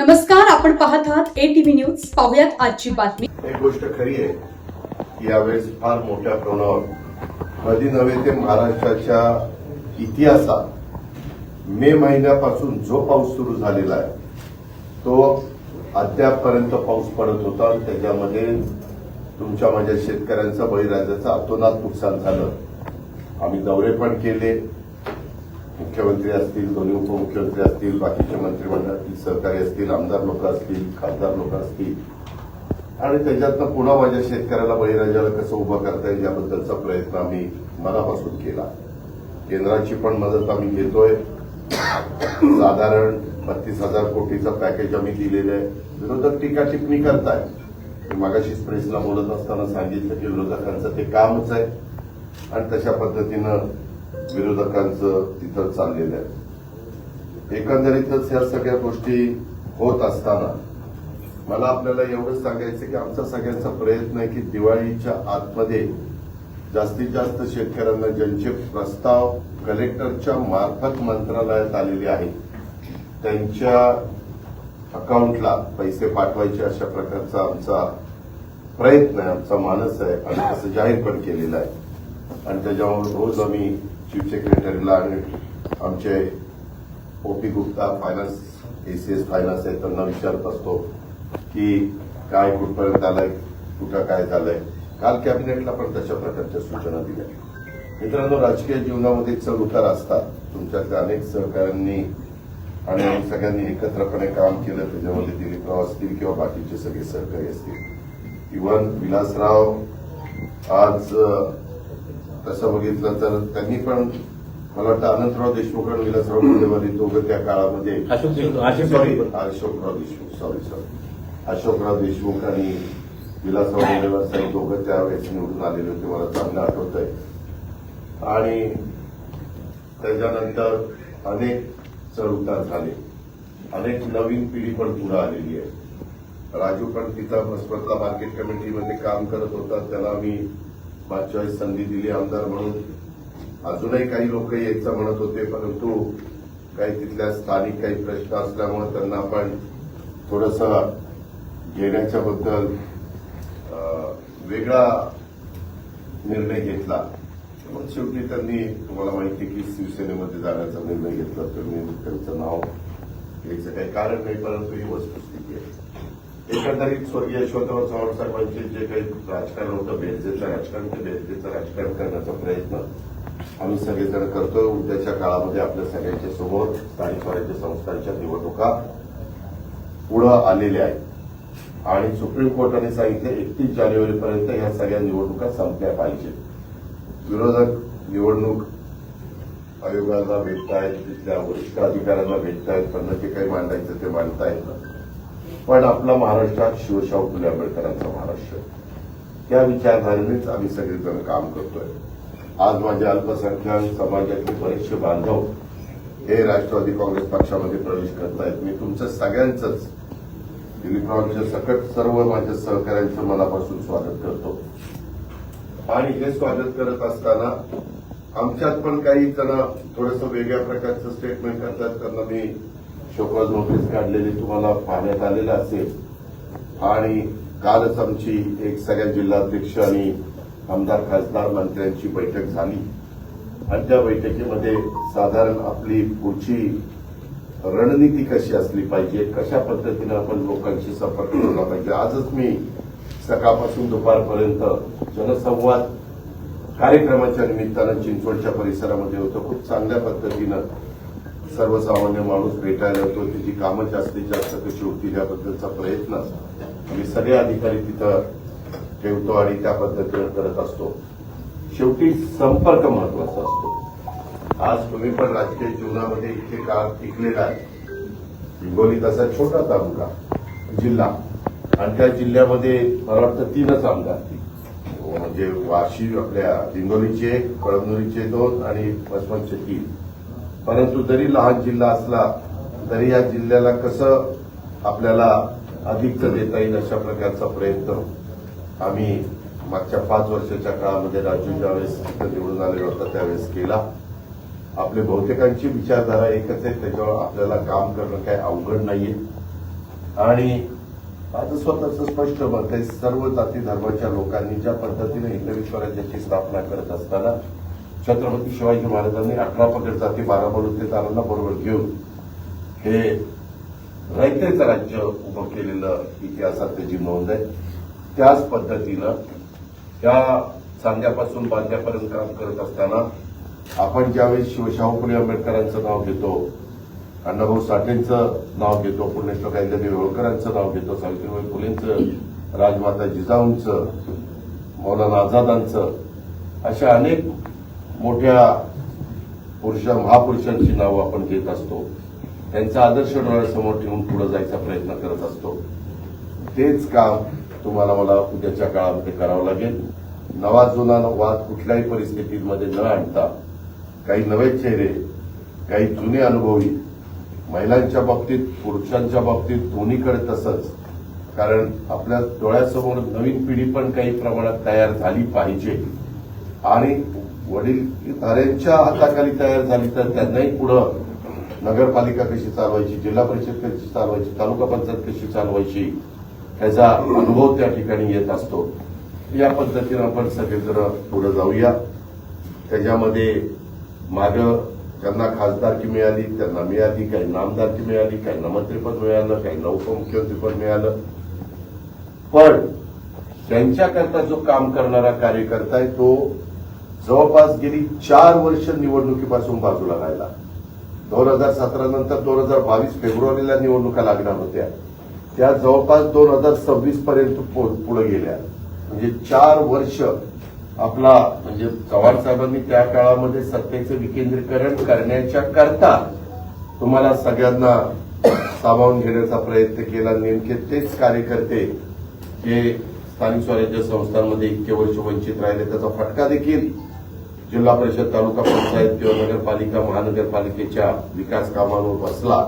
नमस्कार आपण पाहत आहात ए टीव्ही न्यूज पाहुयात आजची बातमी. एक गोष्ट खरी आहे की यावेळेस फार मोठ्या प्रमाणावर कधी नव्हे ते महाराष्ट्राच्या इतिहासात मे महिन्यापासून जो पाऊस सुरू झालेला आहे तो अद्यापपर्यंत पाऊस पडत होता त्याच्यामध्ये तुमच्या माझ्या शेतकऱ्यांचं बळीराजाचं अतोनात नुकसान झालं. आम्ही दौरे पण केले. मुख्यमंत्री असतील दोन्ही उपमुख्यमंत्री असतील बाकीचे मंत्रिमंडळातील सहकारी असतील आमदार लोक असतील खासदार लोक असतील. आणि त्याच्यातनं पुन्हा माझ्या शेतकऱ्याला बळीराजाला कसं उभं करता येईल याबद्दलचा प्रयत्न आम्ही मनापासून केला. केंद्राची पण मदत आम्ही घेतोय. साधारण बत्तीस हजार कोटीचं पॅकेज आम्ही दिलेलं आहे. विरोधक टीका टिप्पणी करताय मी मागाशीच प्रेसला बोलत असताना सांगितलं की विरोधकांचं ते कामच आहे. आणि तशा पद्धतीनं विरोधकांचं तिथं चाललेल्या आहेत. एकंदरीतच या सगळ्या गोष्टी होत असताना मला आपल्याला एवढंच सांगायचं की आमचा सगळ्यांचा प्रयत्न आहे की दिवाळीच्या आतमध्ये जास्तीत जास्त शेतकऱ्यांना ज्यांचे प्रस्ताव कलेक्टरच्या मार्फत मंत्रालयात आलेले आहेत त्यांच्या अकाउंटला पैसे पाठवायचे अशा प्रकारचा आमचा प्रयत्न आहे आमचा मानस आहे आणि असं जाहीर पण केलेलं आहे. आणि त्याच्यामुळे रोज आम्ही चीफ सेक्रेटरीला आणि आमचे OP Gupta finance ACS finance आहे त्यांना विचारत असतो की काय कुठपर्यंत आलंय कुठं काय झालंय. काल कॅबिनेटला पण तशा प्रकारच्या सूचना दिल्या. मित्रांनो राजकीय जीवनामध्ये चढ उतार असतात. तुमच्यातल्या अनेक सहकाऱ्यांनी आणि आम्ही सगळ्यांनी एकत्रपणे काम केलं त्याच्यामध्ये दिलीपराव असतील किंवा बाकीचे सगळे सहकारी असतील. इव्हन विलासराव आज तसं बघितलं तर त्यांनी पण मला वाटतं अनंतराव देशमुख आणि विलासराव मुंडेवाली दोघं त्या काळामध्ये sorry. Ashokrao Deshmukh sorry sorry Ashokrao Deshmukh आणि विलासराव मुंडेवार साहेब दोघं त्यावेळेस निवडून आलेले होते. मला चांगलं आठवत आहे आणि त्याच्यानंतर अनेक चढ उतार झाले. अनेक नवीन पिढी पण पुढे आलेली आहे. राजू पण तिथं मस्पतला मार्केट कमिटीमध्ये काम करत होता. त्याला आम्ही मागच्या वेळेस संधी दिली आमदार म्हणून. अजूनही काही लोक यायचं म्हणत होते परंतु काही तिथल्या स्थानिक काही प्रश्न असल्यामुळे त्यांना आपण थोडस घेण्याच्या बद्दल वेगळा निर्णय घेतला. मग शेवटी त्यांनी तुम्हाला माहिती आहे की शिवसेनेमध्ये जाण्याचा निर्णय घेतला तर मी त्यांचं नाव घ्यायचं काही कारण नाही परंतु ही वस्तुस्थिती आहे. एकंदरीत स्वर्गीय यशवंतराव चव्हाण साहेबांचे जे काही राजकारण होतं बेरजेचं राजकारण ते बेरजेचं राजकारण करण्याचा प्रयत्न आम्ही सगळेजण करतोय. उद्याच्या काळामध्ये आपल्या सगळ्यांच्या समोर स्थानिक स्वराज्य संस्थांच्या निवडणुका पुढं आलेल्या आहेत. आणि सुप्रीम कोर्टाने सांगितलं एकतीस जानेवारीपर्यंत या सगळ्या निवडणुका संपल्या पाहिजेत. विरोधक निवडणूक आयोगाला भेटतायत तिथल्या वरिष्ठ अधिकाऱ्यांना भेटतायत त्यांना जे काही मांडायचं ते मांडतायत. पण आपला महाराष्ट्रात हा शिवशाहू फुले आंबेडकरांचा महाराष्ट्र. या त्या विचारधारेनेच आम्ही सगळेजण काम करतोय. आज माझे अल्पसंख्याक समाजातले बरेचसे बांधव हे राष्ट्रवादी काँग्रेस पक्षामध्ये प्रवेश करतायत मी तुमचं सगळ्यांचंच दिलीपरावांच्या सकट सर्व माझ्या सहकाऱ्यांचं मनापासून स्वागत करतो. आणि हे स्वागत करत असताना आमच्यात पण काही जण थोडंसं वेगळ्या प्रकारचं स्टेटमेंट करतात. त्यांना मी शोकॉज नोटीस काढलेली तुम्हाला पाहण्यात आलेलं असेल. आणि कालच आमची एक सगळ्या जिल्हाध्यक्ष आणि आमदार खासदार मंत्र्यांची बैठक झाली. आणि त्या बैठकीमध्ये साधारण आपली पुढची रणनीती कशी असली पाहिजे कशा पद्धतीनं आपण लोकांशी संपर्क केला पाहिजे? आजच मी सकाळपासून दुपारपर्यंत जनसंवाद कार्यक्रमाच्या निमित्तानं चिंचवडच्या परिसरामध्ये होतो. खूप चांगल्या पद्धतीनं सर्वसामान्य माणूस भेटायला येतो त्याची कामं जास्तीत जास्त कशी होतील याबद्दलचा प्रयत्न आम्ही सगळे अधिकारी तिथं ठेवतो आणि त्या पद्धतीनं करत असतो. शेवटी संपर्क महत्त्वाचा असतो. आज तुम्ही पण राजकीय जीवनामध्ये इतके काळ टिकलेला आहे? हिंगोली तसा छोटा तालुका जिल्हा. आणि त्या जिल्ह्यामध्ये मला वाटतं तीनच आमदार ती म्हणजे वाशी आपल्या हिंगोलीचे कळमनुरीचे दोन आणि वसमतचे तीन. परंतु जरी लहान जिल्हा असला तरी या जिल्ह्याला कसं आपल्याला अधिकचं देता येईल अशा प्रकारचा प्रयत्न आम्ही मागच्या पाच वर्षाच्या काळामध्ये राजू ज्यावेळेस निवडून आलेला होता त्यावेळेस केला. आपले बहुतेकांची विचारधारा एकच आहे त्याच्यावर आपल्याला काम करणं काही अवघड नाहीये. आणि माझं स्वतःच स्पष्ट मत आहे सर्व जाती धर्माच्या लोकांनी ज्या पद्धतीने हिंदवी स्वराज्याची स्थापना करत असताना छत्रपती शिवाजी महाराजांनी अठरा पगड जाती बारा बलुतेदारांना बरोबर घेऊन हे रयतेचं राज्य उभं केलेलं इतिहासात त्याची नोंद आहे त्याच पद्धतीनं त्या सांध्यापासून बांध्यापर्यंत काम करत असताना आपण ज्यावेळेस शिवशाहू फुले आंबेडकरांचं नाव घेतो अण्णाभाऊ साठेंचं नाव घेतो पुण्यश्लोक अहिल्यादेवी होळकरांचं नाव घेतो सावित्रीबाई फुलेंचं राजमाता जिजाऊंचं मौलाना आझादांचं अशा अनेक मोठ्या पुरुषा महापुरुषांची नावं आपण घेत असतो. त्यांचा आदर्श डोळ्यासमोर ठेवून पुढे जायचा प्रयत्न करत असतो. तेच काम तुम्हाला मला उद्याच्या काळामध्ये करावं लागेल. नवा जुना वाद कुठल्याही परिस्थितीमध्ये न आणता काही नवे चेहरे काही जुने अनुभवी महिलांच्या बाबतीत पुरुषांच्या बाबतीत दोन्हीकडे तसंच. कारण आपल्या डोळ्यासमोर नवीन पिढी पण काही प्रमाणात तयार झाली पाहिजे. आणि वडील धाऱ्यांच्या हाताखाली तयार झाली तर त्यांनाही पुढं नगरपालिका कशी चालवायची जिल्हा परिषद कशी चालवायची तालुका पंचायत कशी चालवायची ह्याचा अनुभव त्या ठिकाणी येत असतो. या पद्धतीनं आपण सगळेजण पुढे जाऊया. त्याच्यामध्ये माग ज्यांना खासदारकी मिळाली त्यांना मिळाली काही नामदारकी मिळाली काही मंत्रीपद मिळालं काही उपमुख्यमंत्रीपद मिळालं. पण त्यांच्याकरता जो काम करणारा कार्यकर्ता आहे तो जवळपास गेली चार वर्ष निवडणुकीपासून बाजूला राहिला. दोन हजार सतरा नंतर दोन हजार बावीस फेब्रुवारीला निवडणुका लागणार होत्या. त्या जवळपास दोन हजार सव्वीस पर्यंत पुढे गेल्या. म्हणजे चार वर्ष आपला म्हणजे चव्हाण साहेबांनी त्या काळामध्ये सत्तेचं विकेंद्रीकरण करण्याच्या करता तुम्हाला सगळ्यांना सामावून घेण्याचा प्रयत्न केला. नेमके तेच कार्यकर्ते जे स्थानिक स्वराज्य संस्थांमध्ये इतके वर्ष वंचित राहिले त्याचा फटका देखील जिल्हा परिषद तालुका पंचायत किंवा नगरपालिका महानगरपालिकेच्या विकास कामांवर बसला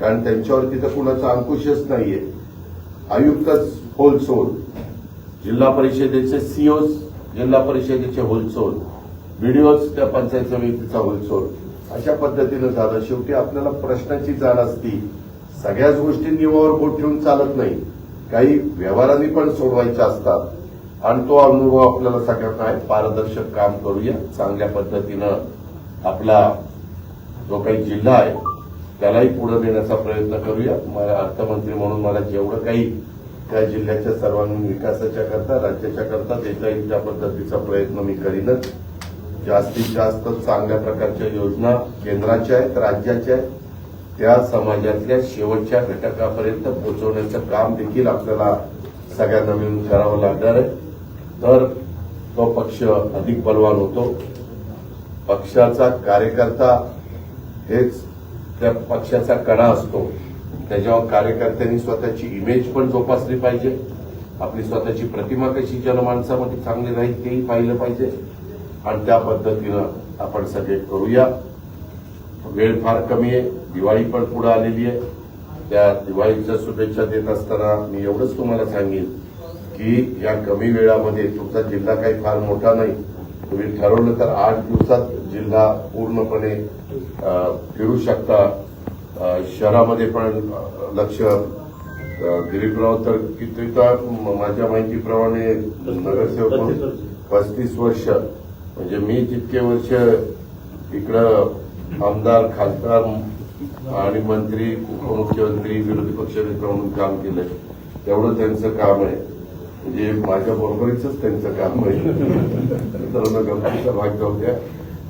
कारण त्यांच्यावर तिथं कुणाचा अंकुशच नाहीये. आयुक्तच होलसोल जिल्हा परिषदेचे सीओज जिल्हा परिषदेचे होलसोल व्हिडिओज त्या पंचायत समितीचा होलसोल अशा पद्धतीनं झालं. शेवटी आपल्याला प्रश्नाची जाण असती. सगळ्याच गोष्टी निवावर बोट ठेवून चालत नाही. काही व्यवहारांनी पण सोडवायच्या असतात. आणि तो अनुभव आपल्याला सगळ्यांना आहे. पारदर्शक काम करूया. चांगल्या पद्धतीनं आपला जो काही जिल्हा आहे त्यालाही पुढे नेण्याचा प्रयत्न करूया. मला अर्थमंत्री म्हणून मला जेवढं काही त्या जिल्ह्याच्या सर्वांगीण विकासाच्या करता राज्याच्या करता देता येईल त्या पद्धतीचा प्रयत्न मी करीनच. जास्तीत जास्त चांगल्या प्रकारच्या योजना केंद्राच्या आहेत राज्याच्या आहेत. त्या समाजातल्या शेवटच्या घटकापर्यंत पोहोचवण्याचं काम देखील आपल्याला सगळ्यांना मिळून करावं लागणार आहे. तर तो पक्ष अधिक बलवान होतो पक्षाचा कार्यकर्ता हेच त्या पक्षाचा कणा असतो. त्याच्यावर कार्यकर्त्यांनी स्वतःची इमेज पण जोपासली पाहिजे. आपली स्वतःची प्रतिमा कशी जनमानसामध्ये चांगली राहील तेही पाहिलं पाहिजे. आणि त्या पद्धतीनं आपण सगळे करूया. वेळ फार कमी आहे. दिवाळी पण पुढे आलेली आहे. त्या दिवाळीच्या शुभेच्छा देत असताना मी एवढंच तुम्हाला सांगेन. की या कमी वेळामध्ये तुमचा जिल्हा काही फार मोठा नाही. तुम्ही ठरवलं तर आठ दिवसात जिल्हा पूर्णपणे फिरू शकता. शहरामध्ये पण लक्ष दिलीपराव तर किती माझ्या माहितीप्रमाणे नगरसेवक पस्तीस वर्ष. म्हणजे मी जितके वर्ष इकडं आमदार खासदार आणि मंत्री उपमुख्यमंत्री विरोधी पक्षनेता म्हणून काम केलंय तेवढं त्यांचं काम आहे. म्हणजे माझ्या बरोबरीच त्यांचं काम आहे. मित्रांनो गमतीचा भाग जाऊ द्या.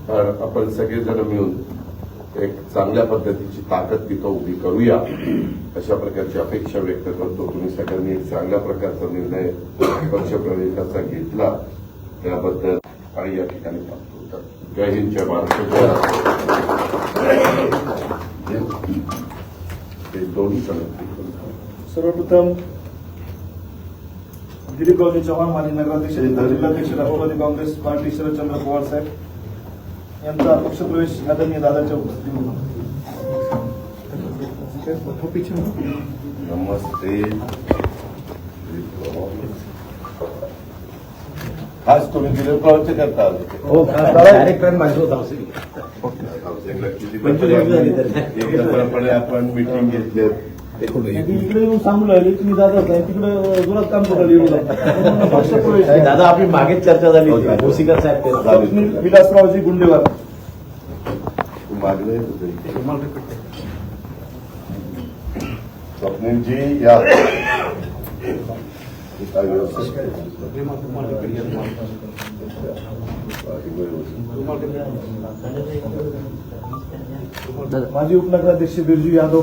तर आपण सगळेजण मिळून एक चांगल्या पद्धतीची ताकद तिथं उभी करूया. अशा प्रकारची अपेक्षा व्यक्त करतो. तुम्ही सगळ्यांनी एक चांगल्या प्रकारचा निर्णय पक्षप्रवेशाचा घेतला. त्याबद्दल आणि या ठिकाणी पाहतो. जय हिंद जय महाराष्ट्र हे दोन्ही सर्वप्रथम दिलीप गावजी चव्हाण माजी नगराध्यक्ष जिल्हाध्यक्ष राष्ट्रवादी काँग्रेस पार्टी शरदचंद्र पवार साहेब यांचा पक्षप्रवेश आदरणीय दादाच्या उपस्थितीमध्ये नमस्ते. खास तुम्ही दिलीपरावचे करता आले. हो कार्यक्रम एकत्रपणे आपण मिटिंग घेतली. इकडे येऊन सांगू लागली तुम्ही जात नाही तिकडे जोरात काम करू लागली. विरोधात. पक्षप्रवेश दादा आपली मागेच चर्चा झाली. होती भोसीकर साहेब ते- स्वप्नील विलासरावजी गुंडेवार. स्वप्नीलजी या? माजी उपनगराध्यक्ष बिरजू यादव.